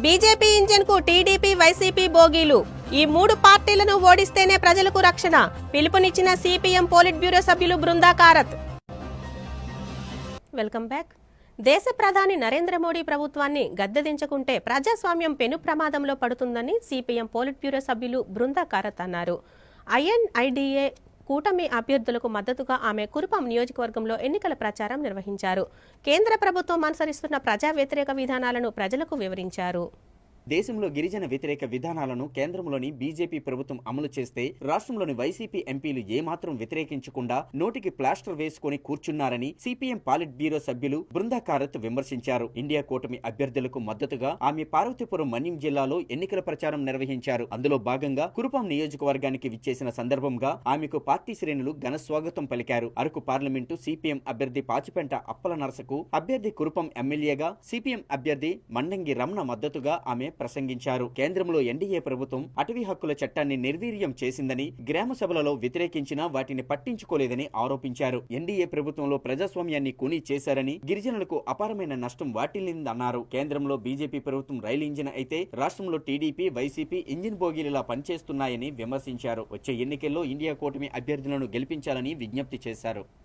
BJP ఇంజన్కు TDP YCP బోగీలు. ఈ మూడు పార్టీలను ఓడిస్తేనే ప్రజలకు రక్షణ. పిలుపునిచ్చిన సిపిఎం పోలిట్ బ్యూరో సభ్యులు బృందా కారత్. Welcome back. దేశ ప్రధాని నరేంద్ర మోడీ ప్రభుత్వాన్ని గద్దెదించకుంటే ప్రజాస్వామ్యం పెను ప్రమాదంలో పడుతుందని సిపిఎం పోలిట్ బ్యూరో సభ్యులు బృందా కారత్ అన్నారు. ఐఎన్ఐడిఏ కూటమి అభ్యర్థులకు మద్దతుగా ఆమె కురుపాం నియోజకవర్గంలో ఎన్నికల ప్రచారం నిర్వహించారు. కేంద్ర ప్రభుత్వం అనుసరిస్తున్న ప్రజా వ్యతిరేక విధానాలను ప్రజలకు వివరించారు. దేశంలో గిరిజన వ్యతిరేక విధానాలను కేంద్రంలోని బీజేపీ ప్రభుత్వం అమలు చేస్తే రాష్ట్రంలోని వైసీపీ ఎంపీలు ఏమాత్రం వ్యతిరేకించకుండా నోటికి ప్లాస్టర్ వేసుకుని కూర్చున్నారని సిపిఎం పాలిట్ బ్యూరో సభ్యులు బృందా కారత్ విమర్శించారు. ఇండియా కూటమి అభ్యర్థులకు మద్దతుగా ఆమె పార్వతీపురం మన్యం జిల్లాలో ఎన్నికల ప్రచారం నిర్వహించారు. అందులో భాగంగా కురుపాం నియోజకవర్గానికి విచ్చేసిన సందర్భంగా ఆమెకు పార్టీ శ్రేణులు ఘన స్వాగతం పలికారు. అరకు పార్లమెంటు సిపిఎం అభ్యర్థి పాచిపెంట అప్పల నరసకు అభ్యర్థి కురుపం ఎమ్మెల్యేగా సిపిఎం అభ్యర్థి మండంగి రమణ మద్దతుగా ఆమె ప్రసంగించారు. కేంద్రంలో ఎన్డీఏ ప్రభుత్వం అటవీ హక్కుల చట్టాన్ని నిర్వీర్యం చేసిందని గ్రామ సభలలో వ్యతిరేకించినా వాటిని పట్టించుకోలేదని ఆరోపించారు. ఎన్డీఏ ప్రభుత్వంలో ప్రజాస్వామ్యాన్ని కూనీ చేశారని గిరిజనులకు అపారమైన నష్టం వాటిల్లిందన్నారు. కేంద్రంలో బీజేపీ ప్రభుత్వం రైలు ఇంజిన్ అయితే రాష్ట్రంలో టీడీపీ వైసీపీ ఇంజిన్ బోగీలులా పనిచేస్తున్నాయని విమర్శించారు. వచ్చే ఎన్నికల్లో ఇండియా కూటమి అభ్యర్థులను గెలిపించాలని విజ్ఞప్తి చేశారు.